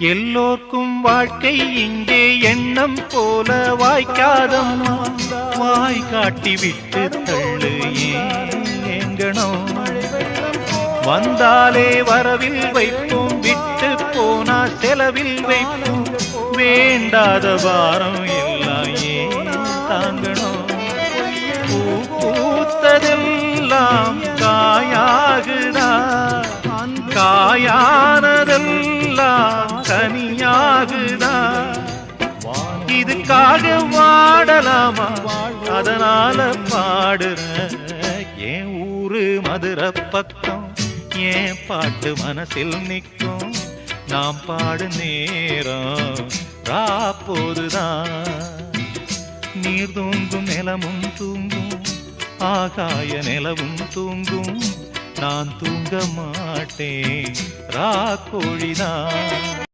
எல்லோர்க்கும் வாழ்க்கை இங்கே எண்ணம் போல வாய்க்காதம்மா. வாய் காட்டி விட்டு தள்ளு ஏங்கணும் வந்தாலே வரவில் வைப்போம் விட்டு போனா செலவில் வைப்போம். வேண்டாத வாரம் எல்லாம் ஏன் தாங்கணும் பூ பூத்ததெல்லாம் காயாகுதா? காயான கனியாகுதா இதுக்காக வாடலாமா? அதனால பாடுற என் ஊரு மதுரை பக்கம் ஏன் பாட்டு மனசில் நிற்கும். நாம் பாடு நேரம் ராப்போதுதான் நீர் தூங்கும் நிலமும் தூங்கும் ஆகாய நிலவும் தூங்கும். நான் தூங்க மாட்டேன். ராக்கோழிதான்